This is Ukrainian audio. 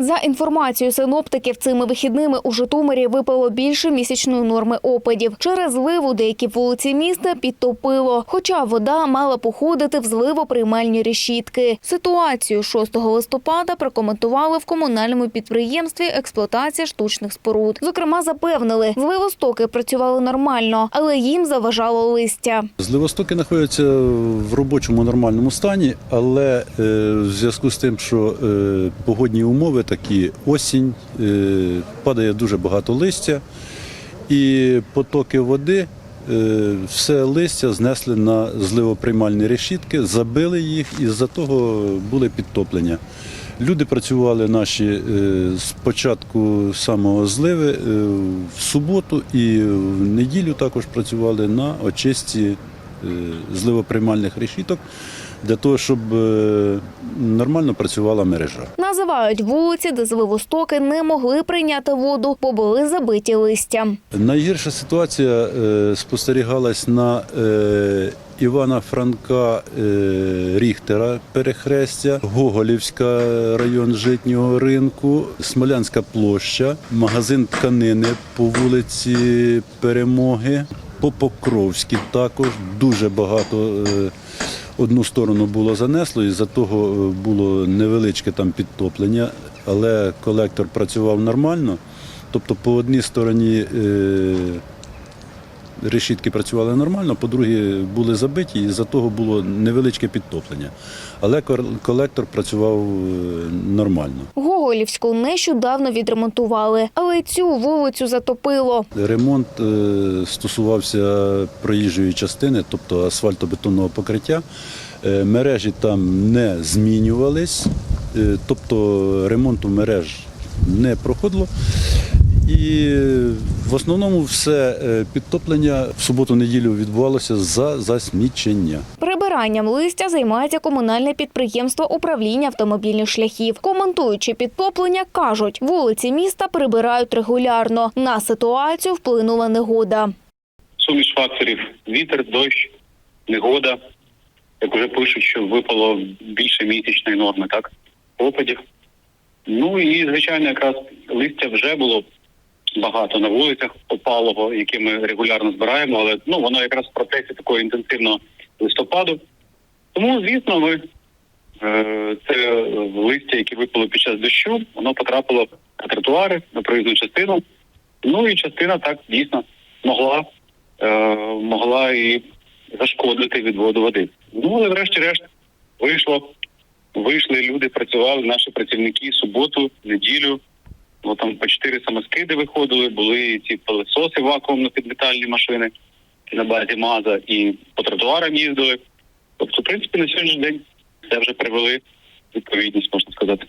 За інформацією синоптиків, цими вихідними у Житомирі випало більше місячної норми опадів. Через зливу деякі вулиці міста підтопило, хоча вода мала походити в зливоприймальні решітки. Ситуацію 6 листопада прокоментували в комунальному підприємстві експлуатація штучних споруд. Зокрема, запевнили, зливостоки працювали нормально, але їм заважало листя. Зливостоки знаходяться в робочому нормальному стані, але е, в зв'язку з тим, що е, погодні умови такі осінь, е, падає дуже багато листя, і потоки води. е, Все листя знесли на зливоприймальні решітки, забили їх і з-за того були підтоплення. Люди працювали наші е, з початку самого зливи в суботу і в неділю також працювали на очистці е, зливоприймальних решіток для того, щоб е, нормально працювала мережа. Називають вулиці, де зливостоки не могли прийняти воду, бо були забиті листям. Найгірша ситуація е, спостерігалась на е, Івана Франка Ріхтера перехрестя, Гоголівська район житнього ринку, Смолянська площа, магазин тканини по вулиці Перемоги, по Покровській також дуже багато. Одну сторону було занесло, і за того е, було невеличке там підтоплення, але колектор працював нормально. Тобто по одній стороні е, решітки працювали нормально, по другій були забиті, і за того було невеличке підтоплення. Але колектор працював е, нормально. Гоголівську нещодавно відремонтували, але цю вулицю затопило. Ремонт е, стосувався проїжджої частини, тобто асфальтобетонного покриття. Е, Мережі там не змінювались, тобто ремонту мереж не проходило. І в основному все е, підтоплення в суботу-неділю відбувалося за засмічення. Прибиранням листя займається комунальне підприємство управління автомобільних шляхів. Коментуючи підтоплення, кажуть, вулиці міста прибирають регулярно. На ситуацію вплинула негода. суміш факторів: вітер, дощ, негода. Як вже пишуть, що випало більше місячної норми, так? Опадів. Ну і звичайно, якраз листя вже було багато на вулицях опалого, яке ми регулярно збираємо, але ну воно якраз в процесі такого інтенсивного листопаду. Тому, звісно, ми е, це листя, яке випало під час дощу, воно потрапило на тротуари, на проїзну частину. Ну і частина так дійсно могла е, могла і зашкодити відводу води. Ну але врешті-решт вийшло, вийшли люди, працювали наші працівники суботу, неділю. Бо там по чотири самоскиди виходили, були ці пилососи вакуумно-підлітальні машини на базі МАЗа і по тротуарам їздили. Тобто, в принципі, на сьогоднішній день це вже привели відповідність, можна сказати.